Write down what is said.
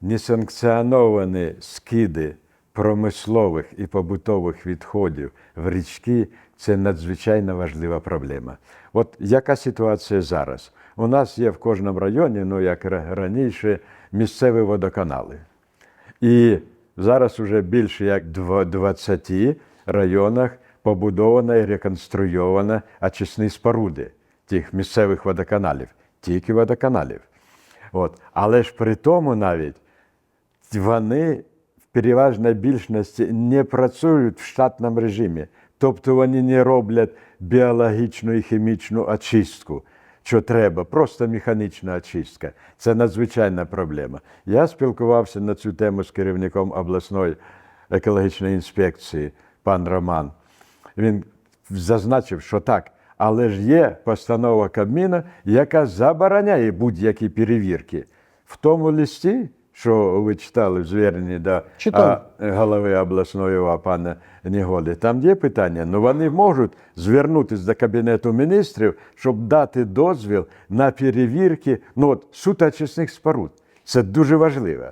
несанкціоновані скиди промислових і побутових відходів в річки це надзвичайно важлива проблема. От яка ситуація зараз? У нас є в кожному районі, ну як раніше, місцеві водоканали. І зараз вже більше як дво- 20 районах побудовано і реконструйовано очисні споруди тих місцевих водоканалів, тільки водоканалів. От. Але ж при тому навіть вони в переважній більшості не працюють в штатному режимі. Тобто вони не роблять біологічну і хімічну очистку, що треба, просто механічна очистка. Це надзвичайна проблема. Я спілкувався на цю тему з керівником обласної екологічної інспекції, пан Роман. Він зазначив, що так, але ж є постанова Кабміна, яка забороняє будь-які перевірки. В тому листі, що ви читали в зверненні до Читав. голови обласної ОВА пана Нігоди, там є питання, ну вони можуть звернутися до Кабінету міністрів, щоб дати дозвіл на перевірки ну, от, суточисних споруд. Це дуже важливо.